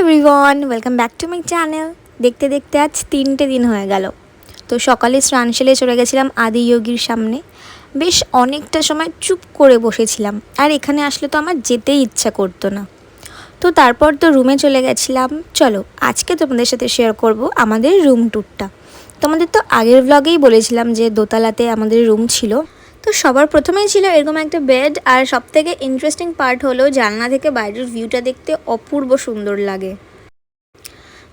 Everyone welcome back to my channel দেখতে দেখতে আজ তিনটে দিন হয়ে গেল। তো সকালে স্নান সেলে চলে গেছিলাম আদি যোগীর সামনে। বেশ অনেকটা সময় চুপ করে বসেছিলাম। আর এখানে আসলে তো আমার যেতেই ইচ্ছা করতো না। তো তারপর তো রুমে চলে গেছিলাম। চলো, আজকে তোমাদের সাথে শেয়ার করব আমাদের রুম ট্যুরটা তোমাদের তো আগের ব্লগেই বলেছিলাম যে দোতলাতে আমাদের রুম ছিল। তো সবার প্রথমেই ছিল এরকম একটা বেড আর সব থেকে ইন্টারেস্টিং পার্ট হলো জানলা থেকে বাইরের ভিউটা দেখতে অপূর্ব সুন্দর লাগে।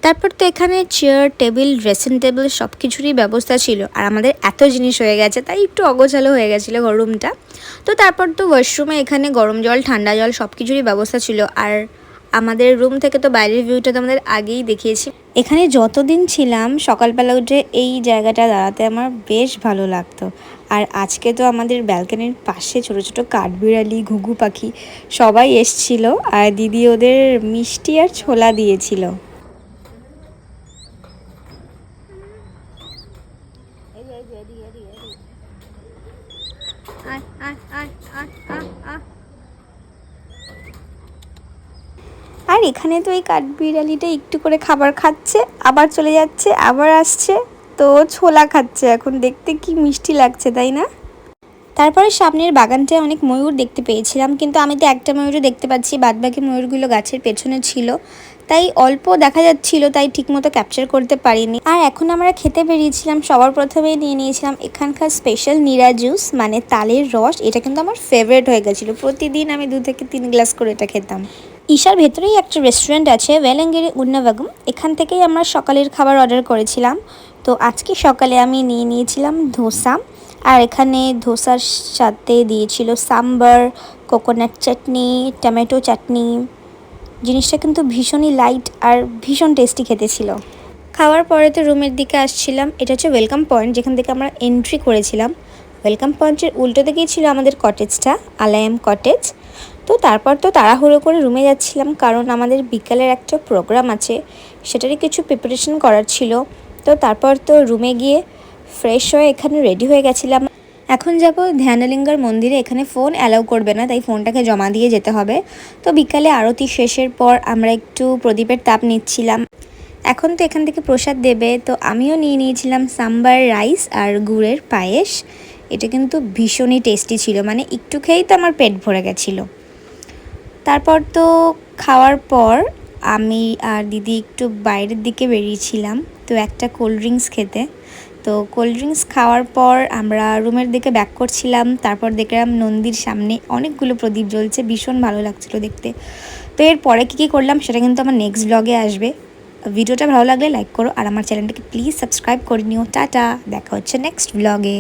তারপর তো এখানে চেয়ার টেবিল ড্রেসিং টেবিল সব কিছুরই ব্যবস্থা ছিল। আর আমাদের এত জিনিস হয়ে গেছে, তাই একটু অগোছালো হয়ে গেছিল রুমটা তো তারপর তো ওয়াশরুমে এখানে গরম জল, ঠান্ডা জল সব কিছুরই ব্যবস্থা ছিল। আর আমাদের রুম থেকে তো বাইরের ভিউটা তো আমাদের আগেই দেখিয়েছি। এখানে যতদিন ছিলাম, সকালবেলা উঠে এই জায়গাটা দাঁড়াতে আমার বেশ ভালো লাগতো। আর আজকে তো আমাদের ব্যালকানির পাশে ছোট ছোট কাঠবিড়ালি, ঘুঘু পাখি সবাই এসছিল আর দিদি ওদের মিষ্টি আর ছোলা দিয়েছিল। আর এখানে তো এই কাঠবিড়ালিটা একটু করে খাবার খাচ্ছে, আবার চলে যাচ্ছে, আবার আসছে। তো ছোলা খাচ্ছে এখন, দেখতে কি মিষ্টি লাগছে, তাই না? তারপরে সামনের বাগানটায় অনেক ময়ূর দেখতে পেয়েছিলাম, কিন্তু আমি তো একটা ময়ূরও দেখতে পাচ্ছি, বাদবাকি ময়ূরগুলো গাছের পেছনে ছিল। তাই অল্প দেখা যাচ্ছিল, তাই ঠিকমতো ক্যাপচার করতে পারিনি। আর এখন আমরা খেতে বেরিয়েছিলাম, সবার প্রথমেই নিয়ে নিয়েছিলাম এখানকার স্পেশাল নিরা জুস মানে তালের রস। এটা কিন্তু আমার ফেভারিট হয়ে গেছিল। প্রতিদিন আমি দু থেকে তিন গ্লাস করে এটা খেতাম। ঈশার ভেতরেই একটা রেস্টুরেন্ট আছে ওয়েলেঙ্গেরি উন্নাবাগম এখান থেকেই আমরা সকালের খাবার অর্ডার করেছিলাম। তো আজকে সকালে আমি নিয়ে নিয়েছিলাম ধোসা। আর এখানে ধোসার সাথে দিয়েছিল সাম্বার কোকোনাট চাটনি, টমেটো চাটনি। জিনিসটা কিন্তু ভীষণই লাইট আর ভীষণ টেস্টি খেতে ছিল। খাওয়ার পরে তো রুমের দিকে আসছিলাম। এটা হচ্ছে ওয়েলকাম পয়েন্ট যেখান থেকে আমরা এন্ট্রি করেছিলাম। ওয়েলকাম পয়েন্টের উল্টো দিকেই ছিল আমাদের কটেজটা আলায়াম কটেজ তো তারপর তো তাড়াহুড়ো করে রুমে যাচ্ছিলাম, কারণ আমাদের বিকালের একটা প্রোগ্রাম আছে। সেটারই কিছু প্রিপারেশন করার ছিল। তো তারপর তো রুমে গিয়ে ফ্রেশ হয়ে এখানে রেডি হয়ে গেছিলাম। এখন যাব ধ্যানলিঙ্গার মন্দিরে, এখানে ফোন অ্যালাউ করবে না, তাই ফোনটাকে জমা দিয়ে যেতে হবে। তো বিকালে আরতি শেষের পর আমরা একটু প্রদীপের তাপ নিচ্ছিলাম। এখন তো এখান থেকে প্রসাদ দেবে, তো আমিও নিয়ে নিয়েছিলাম সাম্বার রাইস আর গুড়ের পায়েস। এটা কিন্তু ভীষণই টেস্টি ছিল মানে একটু খেয়েই তো আমার পেট ভরে গেছিল। তারপর তো খাওয়ার পর আমি আর দিদি একটু বাইরের দিকে বেরিয়েছিলাম। তো একটা কোল্ড ড্রিঙ্কস খেতে। তো কোল্ড ড্রিঙ্কস খাওয়ার পর আমরা রুমের দিকে ব্যাক করছিলাম, তারপর দেখলাম নন্দীর সামনে অনেকগুলো প্রদীপ জ্বলছে, ভীষণ ভালো লাগছিল দেখতে। তো এরপরে কী কী করলাম সেটা কিন্তু আমার নেক্সট ব্লগে আসবে। ভিডিওটা ভালো লাগলে লাইক করো আর আমার চ্যানেলটাকে প্লিজ সাবস্ক্রাইব করে নিও। টাটা, দেখা হচ্ছে নেক্সট ব্লগে